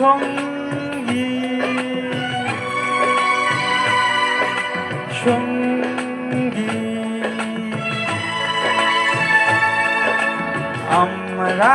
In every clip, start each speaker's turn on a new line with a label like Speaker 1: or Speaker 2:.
Speaker 1: সঙ্গী সঙ্গী আমরা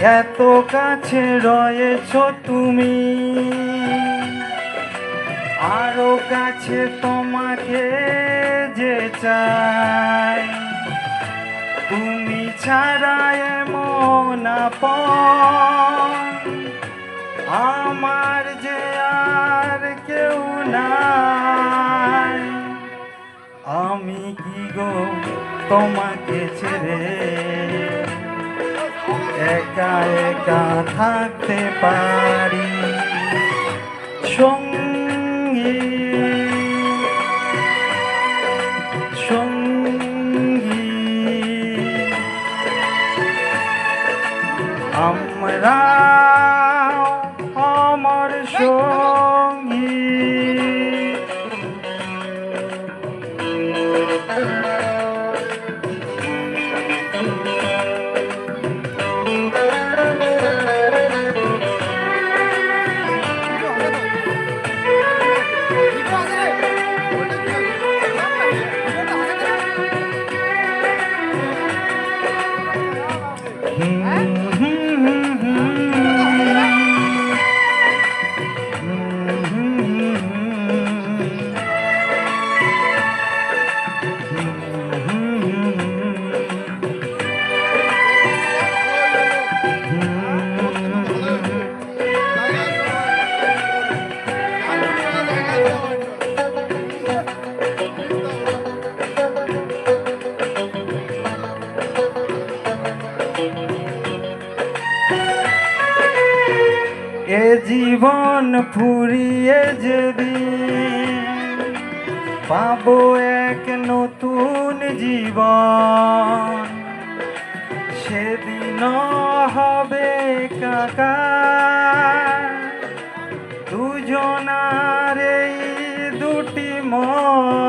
Speaker 1: এত কাছে রয়েছ তুমি। আরও কাছে তোমাকে যে চাই। তুমি ছাড়া এমন আমার যে আর কেউ নাই। আমি কি গো তোমাকে একা একা থাকতে পারি। সঙ্গী আমরা অমর সঙ্গী। এ জীবন ফুরিয়ে যদি পাবো এক নতুন জীবন, সেদিন হবে কাকা। দুজনার এই দুটি মন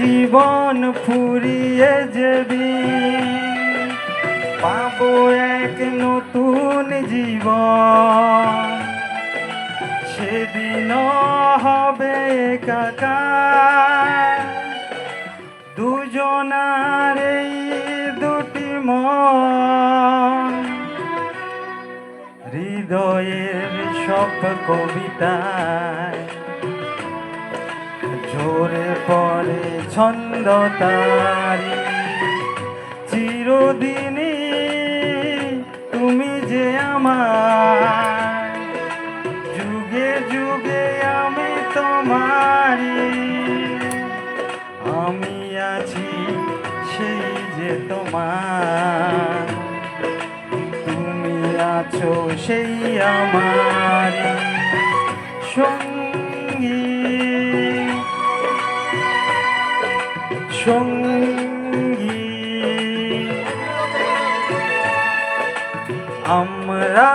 Speaker 1: জীবন ফুরিয়ে যেদিন পাবো এক নতুন জীবন। সেদিন হবে কাকা দুজনার এই দুটি মন। হৃদয়ের সব কবিতায় ঝরে পড়ে ছন্দ তারি, চিরদিনই তুমি যে আমার। যুগে যুগে আমি তোমারি আমি আছি সেই যে তোমার। তুমি আছো সেই আমার সঙ্গী আমরা